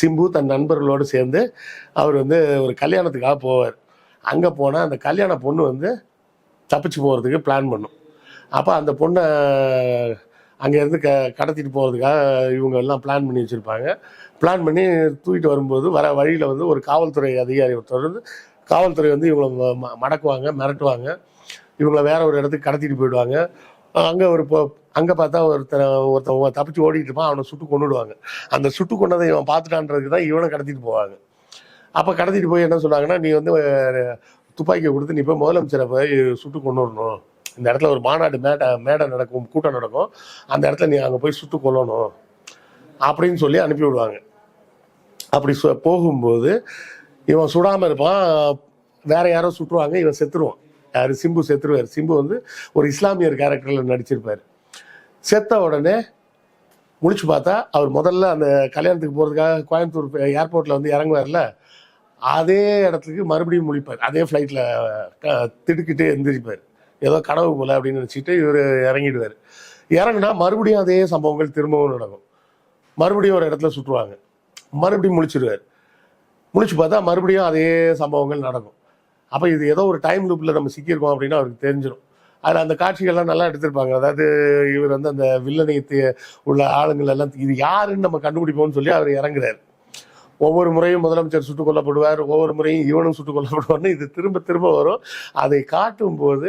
சிம்பு தன் நண்பர்களோடு சேர்ந்து அவர் வந்து ஒரு கல்யாணத்துக்காக போவார். அங்கே போனால் அந்த கல்யாண பொண்ணு வந்து தப்பிச்சு போகிறதுக்கு பிளான் பண்ணும். அப்போ அந்த பொண்ணை அங்கேருந்து க கடத்திட்டு போகிறதுக்காக இவங்க எல்லாம் பிளான் பண்ணி வச்சுருப்பாங்க. பிளான் பண்ணி தூக்கிட்டு வரும்போது வர வழியில் வந்து ஒரு காவல்துறை அதிகாரி தொடர்ந்து காவல்துறை வந்து இவங்களை ம- ம- மடக்குவாங்க மிரட்டுவாங்க. இவங்கள வேற ஒரு இடத்துக்கு கடத்திட்டு போயிடுவாங்க. அங்கே ஒரு அங்கே பார்த்தா ஒருத்தன் ஒருத்தன் தப்பிச்சு ஓடிட்டு இருப்பான் அவனை சுட்டு கொண்டுடுவாங்க அந்த சுட்டு கொண்டதை இவன் பார்த்துட்டான்றதுக்கு தான் இவனை கடத்திட்டு போவாங்க. அப்போ கடத்திட்டு போய் என்ன சொன்னாங்கன்னா நீ வந்து துப்பாக்கியை கொடுத்து நீ போய் முதலமைச்சரை போய் சுட்டு கொண்டு வரணும் இந்த இடத்துல ஒரு மாநாடு மேடை மேடை நடக்கும் கூட்டம் நடக்கும். அந்த இடத்துல நீ அங்கே போய் சுட்டு கொல்லணும். அப்படின்னு சொல்லி அனுப்பி விடுவாங்க. அப்படி போகும்போது இவன் சுடாமல் இருப்பான். வேற யாரோ சுட்டுருவாங்க இவன் செத்துருவான். யார்? சிம்பு செத்துருவார். சிம்பு வந்து ஒரு இஸ்லாமியர் கேரக்டரில் நடிச்சிருப்பார். செத்த உடனே முழிச்சு பார்த்தா அவர் முதல்ல அந்த கல்யாணத்துக்கு போகிறதுக்காக கோயம்புத்தூர் ஏர்போர்ட்டில் வந்து இறங்குவார்ல அதே இடத்துக்கு மறுபடியும் முழிப்பார். அதே ஃப்ளைட்டில் திடுக்கிட்டு எந்திரிப்பார். ஏதோ கனவு போல அப்படின்னு நினச்சிட்டு இவர் இறங்கிடுவார். இறங்குனா மறுபடியும் அதே சம்பவங்கள் திரும்பவும் நடக்கும். மறுபடியும் ஒரு இடத்துல சுற்றுவாங்க. மறுபடியும் முழிச்சிடுவார் முழிச்சு பார்த்தா மறுபடியும் அதே சம்பவங்கள் நடக்கும். அப்போ இது ஏதோ ஒரு டைம் லூப்பில் நம்ம சிக்கியிருக்கோம் அப்படின்னு அவருக்கு தெரிஞ்சிடும் அதில் அந்த காட்சிகள்லாம் நல்லா எடுத்திருப்பாங்க. அதாவது இவர் வந்து அந்த வில்லனையத்து உள்ள ஆளுங்கள் எல்லாம் இது யாருன்னு நம்ம கண்டுபிடிப்போம்னு சொல்லி அவர் இறங்குறாரு. ஒவ்வொரு முறையும் முதலமைச்சர் சுட்டுக் கொல்லப்படுவார் ஒவ்வொரு முறையும் இவனும் சுட்டுக் கொல்லப்படுவார்னு இது திரும்ப திரும்ப வரும். அதை காட்டும் போது